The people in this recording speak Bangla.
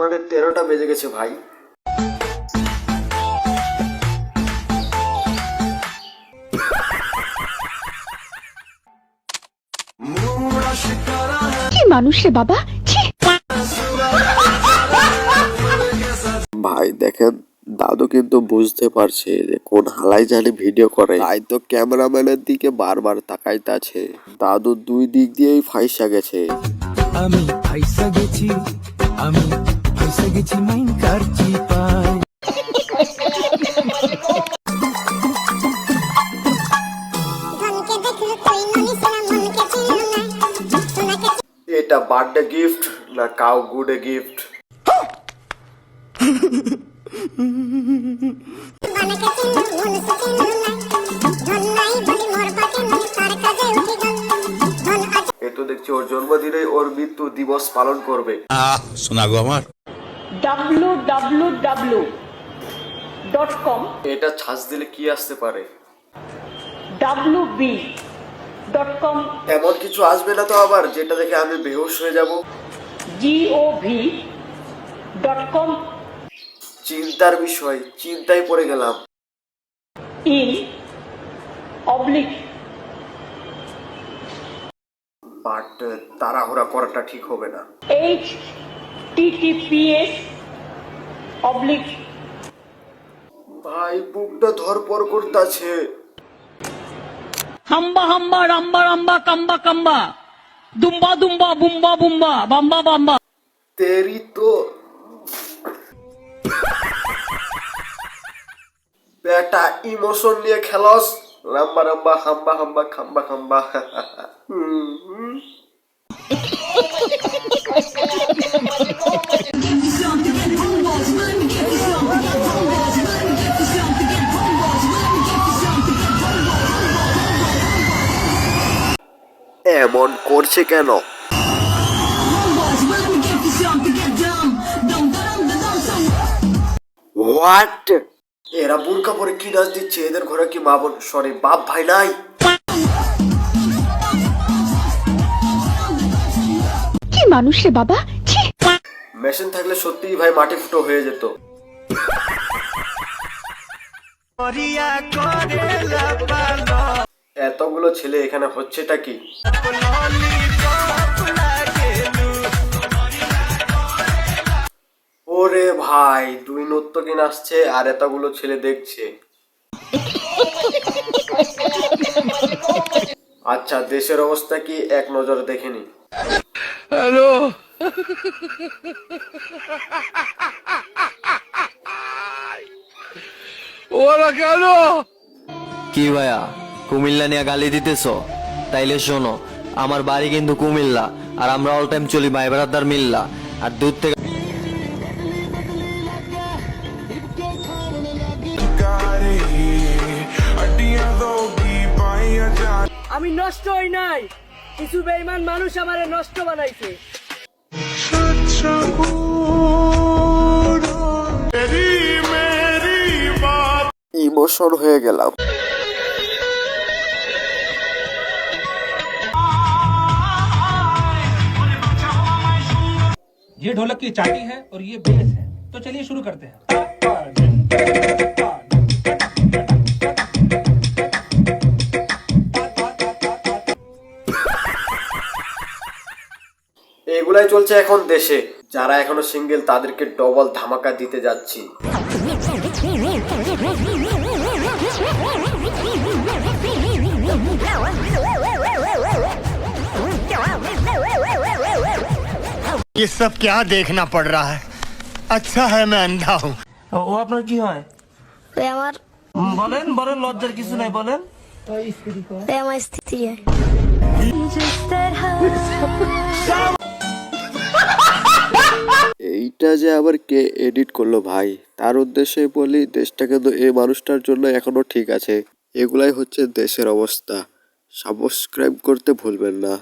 মানে তেরোটা বেজে গেছে ভাই। কি মানুষ রে বাবা? ভাই দেখেন দাদু কিন্তু বুঝতে পারছে যে কোন হালাই জানি ভিডিও করে। তাই তো ক্যামেরাম্যানের দিকে বারবার তাকাইতাছে। দাদু দুই দিক দিয়েই ফাইসা গেছে। আমি ফাইসা গেছি আমি ফাইসা গেছি মাইন কার চিপায় ধনকে দেখল তুই ননিসলা মনকে চিনল না। সোনাকে এটা বার্থডে গিফট না কাউ গুডে গিফট বানাকে চিনল মনসে চিনল না। ওর জন্মদিনে ওর মৃত্যু দিবস পালন করবে। আহ শোনা গো আমার। www.com এটা ছাঁচ দিলে কি আসতে পারে? wb.com এমন কিছু আসবে না তো আবার যেটা দেখে আমি বেহুশ হয়ে যাব। gov.com চিন্তার বিষয় চিন্তায় পড়ে গেলাম। in oblique বাট তাড়াহুড়া করাটা ঠিক হবে না। Https oblique ভাই বুকটা ধরপর করতেছে। হাম্বা হাম্বা রাম্বা রাম্বা কাম্বা কাম্বা। দুম্বা দুম্বা বুম্বা বুম্বা বাম্বা বাম্বা। তেরি তো। বেটা ইমোশন নিয়ে খেলস। রাম্বা রাম্বা হাম্বা হাম্বা খাম্বা খাম্বা। এমন করছে কেন হোয়াট এরা বুরকা পরে কি নাচ দিচ্ছে? এদের ঘরে কি মা বোন? সরি বাপ ভাই নাই? কি মানুষ রে বাবা? মেশিন থাকলে সত্যিই ভাই মাটি ফুটো হয়ে যেত। এতগুলো ছেলে এখানে হচ্ছেটা কি? ওরে ভাই দুই নর্তকী আসছে আর এতগুলো ছেলে দেখছে। আচ্ছা দেশের অবস্থা কি? এক নজর দেখেনি হ্যালো? ওরা কেন? কি ভাইয়া কুমিল্লা নিয়ে গালি দিতেছ? তাইলে শোনো আমার বাড়ি কিন্তু কুমিল্লা আর আমরা অল টাইম চলি ভাই বেড়াদার মিল্লা আর দূর থেকে আমি নষ্ট হই নাই কিছু বেইমান মানুষ আমারে নষ্ট বানাইছে ইমোশন হয়ে গেলাম ये ढोलक की चाटी है और ये बेस है तो चलिए शुरू करते हैं চলছে এখন দেশে যারা এখনো সিঙ্গেল তাদেরকে ডবল ধামাকা দিতে যাচ্ছি ये सब क्या देखना पड़ रहा है अच्छा है मैं अंधा हूँ ও আপনার কি হয় ওই আমার বলেন বলেন লজ্জার কিছু নাই বলেন ওই আমার স্থিতি এইটা যে আবার কে এডিট করল ভাই? তার উদ্দেশ্যে বলি দেশটা কিন্তু এই মানুষটার জন্য এখনও ঠিক আছে। এগুলাই হচ্ছে দেশের অবস্থা। সাবস্ক্রাইব করতে ভুলবেন না।